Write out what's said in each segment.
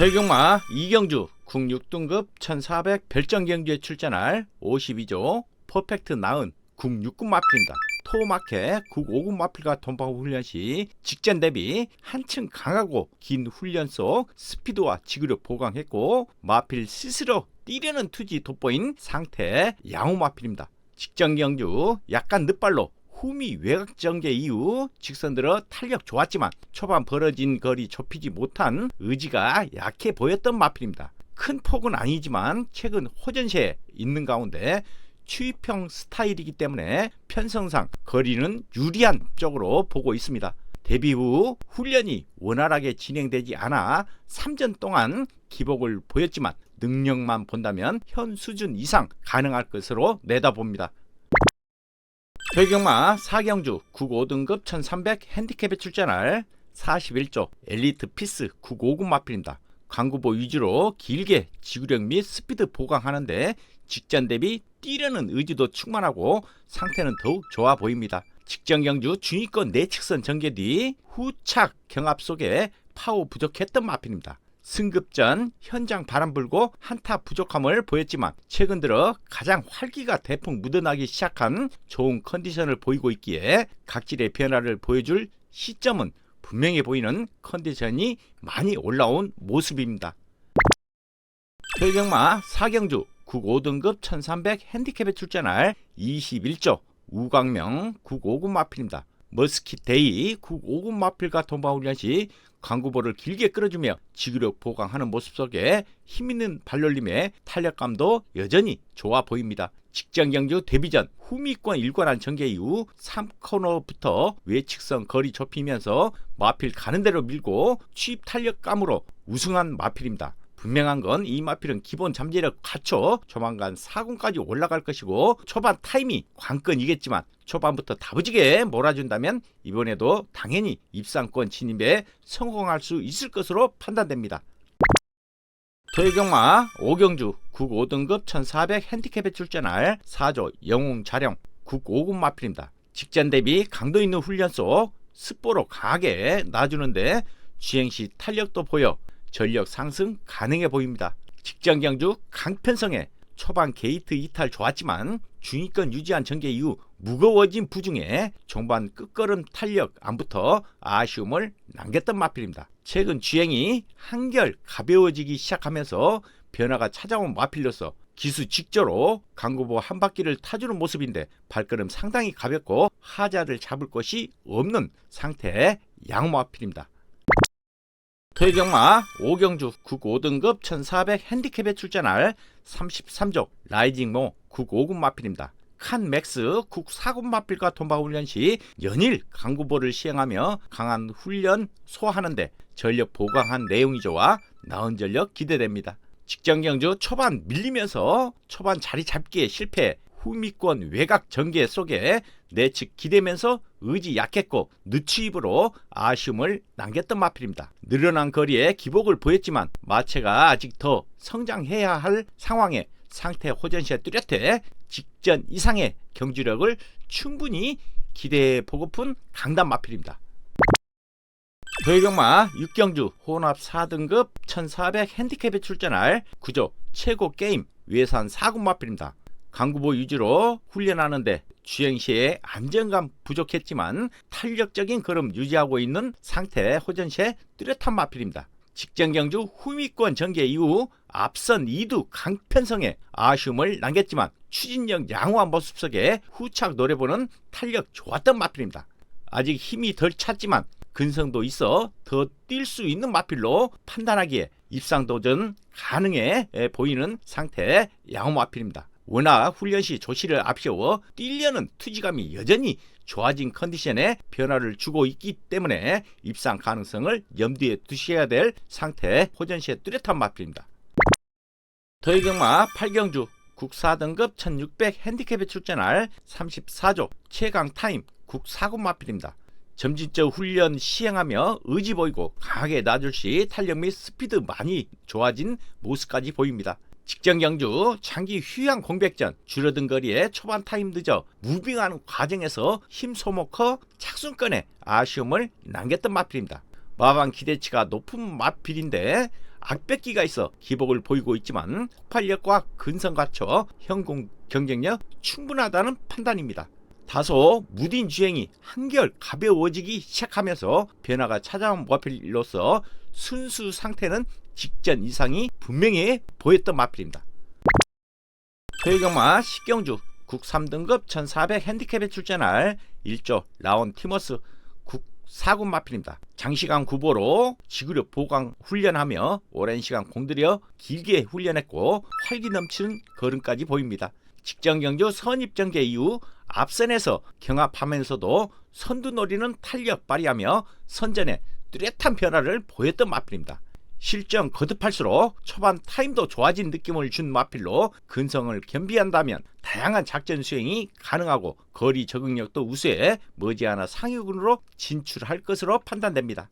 설경마 이경주 국 6등급 1400 별정 경주에 출전할 52조 퍼펙트 나은 국 6급 마필입니다. 토마케 국 5급 마필과 돈바구 훈련 시 직전 대비 한층 강하고 긴 훈련 속 스피드와 지구력 보강했고 마필 스스로 뛰려는 투지 돋보인 상태 양호 마필입니다. 직전 경주 약간 늦발로 후미 외곽 전개 이후 직선 들어 탄력 좋았지만 초반 벌어진 거리 좁히지 못한 의지가 약해 보였던 마필입니다. 큰 폭은 아니지만 최근 호전세에 있는 가운데 추입형 스타일이기 때문에 편성상 거리는 유리한 쪽으로 보고 있습니다. 데뷔 후 훈련이 원활하게 진행되지 않아 3전 동안 기복을 보였지만 능력만 본다면 현 수준 이상 가능할 것으로 내다봅니다. 배경마 사경주 국 5등급 1300 핸디캡에 출전할 41조 엘리트 피스 국 5급 마필입니다. 광구보 위주로 길게 지구력 및 스피드 보강하는데 직전 대비 뛰려는 의지도 충만하고 상태는 더욱 좋아 보입니다. 직전 경주 중위권 내측선 전개 뒤 후착 경합 속에 파워 부족했던 마필입니다. 승급 전 현장 바람 불고 한타 부족함을 보였지만 최근 들어 가장 활기가 대폭 묻어나기 시작한 좋은 컨디션을 보이고 있기에 각질의 변화를 보여줄 시점은 분명해 보이는 컨디션이 많이 올라온 모습입니다. 회경마 사경주 국 5등급 1300 핸디캡에 출전할 21조 우광명 국 5급 마필입니다. 머스킷 데이 국 5급 마필과 돈바 훈련 시 광구볼을 길게 끌어주며 지구력 보강하는 모습 속에 힘있는 발놀림에 탄력감도 여전히 좋아 보입니다. 직전 경주 데뷔 전 후미권 일관한 전개 이후 3코너부터 외측선 거리 좁히면서 마필 가는 대로 밀고 취입 탄력감으로 우승한 마필입니다. 분명한 건 이 마필은 기본 잠재력 갖춰 조만간 4군까지 올라갈 것이고 초반 타임이 관건이겠지만 초반부터 다부지게 몰아준다면 이번에도 당연히 입상권 진입에 성공할 수 있을 것으로 판단됩니다. 토요경마 오경주 국 5등급 1400 핸디캡에 출전할 4조 영웅 자령 국 5급 마필입니다. 직전 대비 강도 있는 훈련 속 습보로 강하게 놔주는데 주행 시 탄력도 보여 전력 상승 가능해 보입니다. 직전 경주 강편성에 초반 게이트 이탈 좋았지만 중위권 유지한 전개 이후 무거워진 부중에 종반 끝걸음 탄력 안 붙어 아쉬움을 남겼던 마필입니다. 최근 주행이 한결 가벼워지기 시작하면서 변화가 찾아온 마필로서 기수 직조로 강구보 한 바퀴를 타주는 모습인데 발걸음 상당히 가볍고 하자를 잡을 것이 없는 상태의 양마필입니다. 토요경마 오경주 국 5등급 1400 핸디캡에 출전할 33조 라이징모 국 5급 마필입니다. 칸 맥스 국 4급 마필과 돈바 훈련 시 연일 강구보를 시행하며 강한 훈련 소화하는데 전력 보강한 내용이 좋아 나은 전력 기대됩니다. 직전 경주 초반 밀리면서 초반 자리 잡기에 실패 후미권 외곽 전개 속에 내측 기대면서 의지 약했고 늦추입으로 아쉬움을 남겼던 마필입니다. 늘어난 거리에 기복을 보였지만 마체가 아직 더 성장해야 할 상황에 상태 호전시에 뚜렷해 직전 이상의 경주력을 충분히 기대해 보고픈 강단 마필입니다. 도의경마 6경주 혼합 4등급 1400 핸디캡에 출전할 구조 최고 게임 외산 4군 마필입니다. 강구보 위주로 훈련하는데 주행 시에 안정감 부족했지만 탄력적인 걸음 유지하고 있는 상태 호전시에 뚜렷한 마필입니다. 직전 경주 후미권 전개 이후 앞선 2두 강편성에 아쉬움을 남겼지만 추진력 양호한 모습 속에 후착 노려보는 탄력 좋았던 마필입니다. 아직 힘이 덜 찼지만 근성도 있어 더 뛸 수 있는 마필로 판단하기에 입상 도전 가능해 보이는 상태 양호 마필입니다. 워낙 훈련 시 조치를 앞세워 뛰려는 투지감이 여전히 좋아진 컨디션에 변화를 주고 있기 때문에 입상 가능성을 염두에 두셔야 될 상태 호전시의 뚜렷한 마필입니다. 더이경마 8경주 국 4등급 1600 핸디캡에 출전할 34조 최강 타임 국 4급 마필입니다. 점진적 훈련 시행하며 의지 보이고 강하게 놔줄 시 탄력 및 스피드 많이 좋아진 모습까지 보입니다. 직전 경주 장기 휴양 공백전 줄어든 거리에 초반 타임 늦어 무빙하는 과정에서 힘 소모커 착순권에 아쉬움을 남겼던 마필입니다. 마방 기대치가 높은 마필인데 악백기가 있어 기복을 보이고 있지만 폭발력과 근성 갖춰 현공 경쟁력 충분하다는 판단입니다. 다소 무딘 주행이 한결 가벼워지기 시작하면서 변화가 찾아온 마필로서 순수 상태는 직전 이상이 분명히 보였던 마필입니다. 저희경마 식경주 국 3등급 1400 핸디캡에 출전할 1조 라온 티머스 국 4군 마필입니다. 장시간 구보로 지구력 보강 훈련하며 오랜 시간 공들여 길게 훈련했고 활기 넘치는 걸음까지 보입니다. 직전 경주 선입 전개 이후 앞선에서 경합하면서도 선두 노리는 탄력 발휘하며 선전에 뚜렷한 변화를 보였던 마필입니다. 실전 거듭할수록 초반 타임도 좋아진 느낌을 준 마필로 근성을 겸비한다면 다양한 작전 수행이 가능하고 거리 적응력도 우수해 머지않아 상위군으로 진출할 것으로 판단됩니다.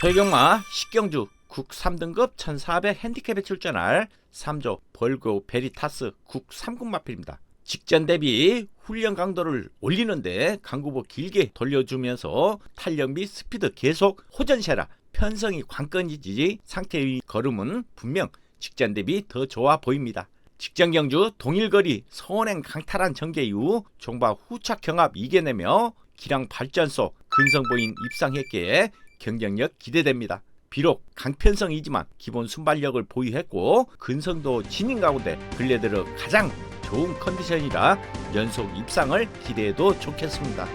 최경마 식경주 국 3등급 1400 핸디캡에 출전할 3조 벌고 베리타스 국 3군 마필입니다. 직전 대비 훈련 강도를 올리는데 강구보 길게 돌려주면서 탄력 및 스피드 계속 호전세라 편성이 관건이지 상태의 걸음은 분명 직전 대비 더 좋아 보입니다. 직전 경주 동일거리 선행 강탈한 전개 이후 종바 후착 경합 이겨내며 기량 발전소 근성보인 입상했기에 경쟁력 기대됩니다. 비록 강편성이지만 기본 순발력을 보유했고 근성도 진인 가운데 근래 들어 가장 좋은 컨디션이라 연속 입상을 기대해도 좋겠습니다.